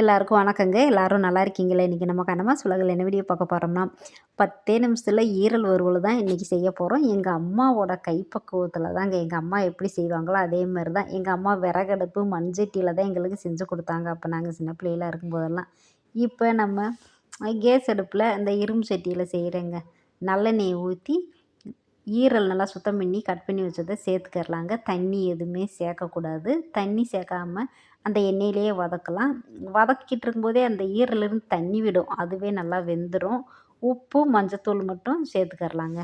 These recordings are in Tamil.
எல்லாருக்கும் வணக்கங்க. எல்லாரும் நல்லா இருக்கீங்களே? இன்றைக்கி நம்ம கனமா சுலகில் என்ன வீடியோ பார்க்க போகிறோம்னா பத்தே நிமிஷத்தில் ஈரல் வறுவல் தான் இன்றைக்கி செய்ய போகிறோம் எங்கள் அம்மாவோட கைப்பக்குவத்தில் தாங்க எங்கள் அம்மா எப்படி செய்வாங்களோ அதே மாதிரி தான். எங்கள் அம்மா விறகடுப்பு மண்சட்டியில் தான் எங்களுக்கு செஞ்சு கொடுத்தாங்க. அப்போ நாங்கள் சின்ன பிள்ளையில இருக்கும்போதெல்லாம். இப்போ நம்ம கேஸ் அடுப்பில் இந்த இரும்பு சட்டியில் செய்கிறேங்க நல்லெண்ணெய் ஊற்றி ஈரல் நல்லா சுத்தம் பண்ணி கட் பண்ணி வச்சதை சேர்த்துக்கரலாங்க தண்ணி எதுவுமே சேர்க்கக்கூடாது. தண்ணி சேர்க்காம அந்த எண்ணெயிலேயே வதக்கலாம். வதக்கிட்டு இருக்கும்போதே அந்த ஈரலிருந்து தண்ணி விடும். அதுவே நல்லா வெந்துடும் உப்பு மஞ்சத்தூள் மட்டும் சேர்த்துக்கரலாங்க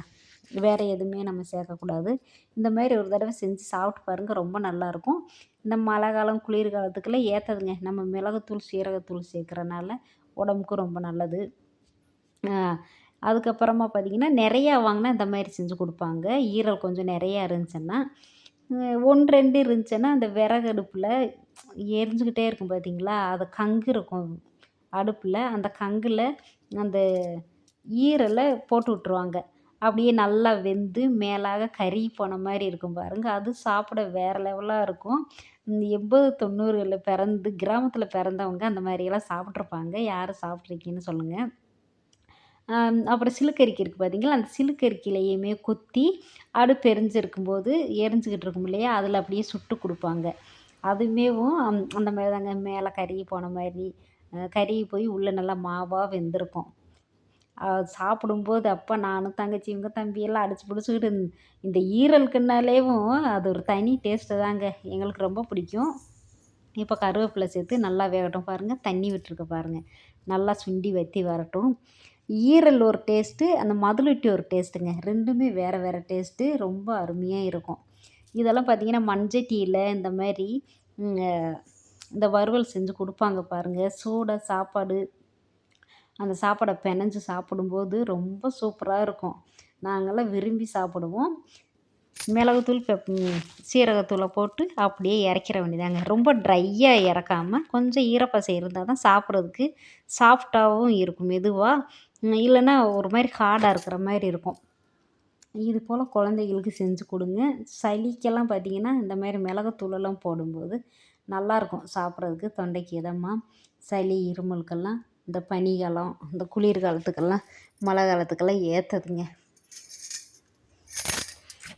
வேறு எதுவுமே நம்ம சேர்க்கக்கூடாது. இந்த மாதிரி ஒரு தடவை செஞ்சு சாப்பிட்டு பாருங்கள் ரொம்ப நல்லாயிருக்கும் இந்த மழை காலம் குளிர் காலத்துக்கெல்லாம் ஏற்றதுங்க நம்ம மிளகுத்தூள் சீரகத்தூள் சேர்க்குறனால உடம்புக்கு ரொம்ப நல்லது. அதுக்கப்புறமா பார்த்திங்கன்னா நிறையா வாங்கினா இந்த மாதிரி செஞ்சு கொடுப்பாங்க. ஈரல் கொஞ்சம் நிறையா இருந்துச்சுன்னா ஒன்று ரெண்டு இருந்துச்சுன்னா அந்த விறகு அடுப்பில் எரிஞ்சுக்கிட்டே இருக்கும் பார்த்தீங்களா? அது கங்கு இருக்கும் அடுப்பில். அந்த கங்கில் அந்த ஈரலை போட்டு விட்ருவாங்க அப்படியே நல்லா வெந்து மேலாக கறி போன மாதிரி இருக்கும் பாருங்கள் அது சாப்பிட வேறு லெவலாக இருக்கும். எண்பது தொண்ணூறுகளில் பிறந்து கிராமத்தில் பிறந்தவங்க அந்த மாதிரியெல்லாம் சாப்பிட்ருப்பாங்க யார் சாப்பிட்ருக்கீங்கன்னு சொல்லுங்கள் அப்புறம் சிலுக்கரிக்கி இருக்குது பார்த்தீங்களா அந்த சிலுக்கரிக்கிலையுமே கொத்தி அடுப்பு எரிஞ்சிருக்கும் போது எரிஞ்சுக்கிட்டு இருக்கும் இல்லையா? அதில் அப்படியே சுட்டு கொடுப்பாங்க. அதுமேவும் அந்த மாதிரி தாங்க மேலே கருகி போன மாதிரி கறி போய் உள்ளே நல்லா மாவாக வெந்திருக்கும். சாப்பிடும்போது அப்போ நானும் தங்கச்சி இவங்க தம்பியெல்லாம் அடிச்சு பிடிச்சிக்கிட்டு இந்த ஈரலுக்குன்னாலேவும் அது ஒரு தனி டேஸ்ட்டு தாங்க. எங்களுக்கு ரொம்ப பிடிக்கும். இப்போ கருவேப்பிலை சேர்த்து நல்லா வேகட்டும் பாருங்கள் தண்ணி விட்டுருக்க பாருங்கள் நல்லா சுண்டி வற்றி வரட்டும். ஈரல் ஒரு டேஸ்ட்டு அந்த மதுளட்டி ஒரு டேஸ்ட்டுங்க. ரெண்டுமே வேறு வேறு டேஸ்ட்டு ரொம்ப அருமையாக இருக்கும். இதெல்லாம் பார்த்திங்கன்னா மண்சட்டியில் இந்த மாதிரி இந்த வறுவல் செஞ்சு கொடுப்பாங்க பாருங்கள் சூடாக சாப்பாடு அந்த சாப்பாடை பெனஞ்சு சாப்பிடும்போது ரொம்ப சூப்பராக இருக்கும். நாங்கள்லாம் விரும்பி சாப்பிடுவோம். மிளகுத்தூள் பெப் சீரகத்தூளை போட்டு அப்படியே இறக்கிற வேண்டியதாங்க. ரொம்ப ட்ரையாக இறக்காமல் கொஞ்சம் ஈரப்பசை இருந்தால் தான் சாப்பிட்றதுக்கு சாஃப்டாகவும் இருக்கும். மெதுவாக இல்லைன்னா ஒரு மாதிரி ஹார்டாக இருக்கிற மாதிரி இருக்கும். இது போல் குழந்தைகளுக்கு செஞ்சு கொடுங்க. சளிக்கெல்லாம் பார்த்திங்கன்னா இந்த மாதிரி மிளகுத்தூளெல்லாம் போடும்போது நல்லாயிருக்கும் சாப்பிட்றதுக்கு தொண்டைக்கு இதமாக சளி இருமலுக்கெல்லாம் இந்த பனிக்காலம் இந்த குளிர்காலத்துக்கெல்லாம் மழை காலத்துக்கெல்லாம் ஏற்றதுங்க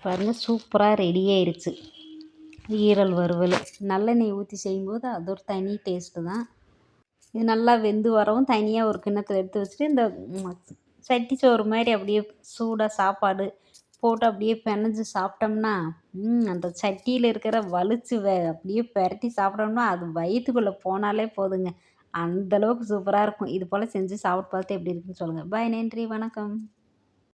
பாருங்கள் சூப்பராக ரெடி ஆயிடுச்சு ஈரல் வறுவல். நல்லெண்ணெய் ஊற்றி செய்யும்போது அது ஒரு தனி டேஸ்ட்டு தான். இது நல்லா வெந்து வரவும் தனியாக ஒரு கிண்ணத்தில் எடுத்து வச்சுட்டு இந்த சட்டி சோறு மாதிரி அப்படியே சூடாக சாப்பாடு போட்டு அப்படியே பினஞ்சி சாப்பிட்டோம்னா அந்த சட்டியில் இருக்கிற வலிச்சு வே அப்படியே பெரட்டி சாப்பிட்டோம்னா அது வயிற்றுக்குள்ளே போனாலே போதுங்க. அந்தளவுக்கு சூப்பராக இருக்கும். இது போல் செஞ்சு சாப்பிட்டு பார்த்து எப்படி இருக்குன்னு சொல்லுங்கள் பாய் நன்றி வணக்கம்.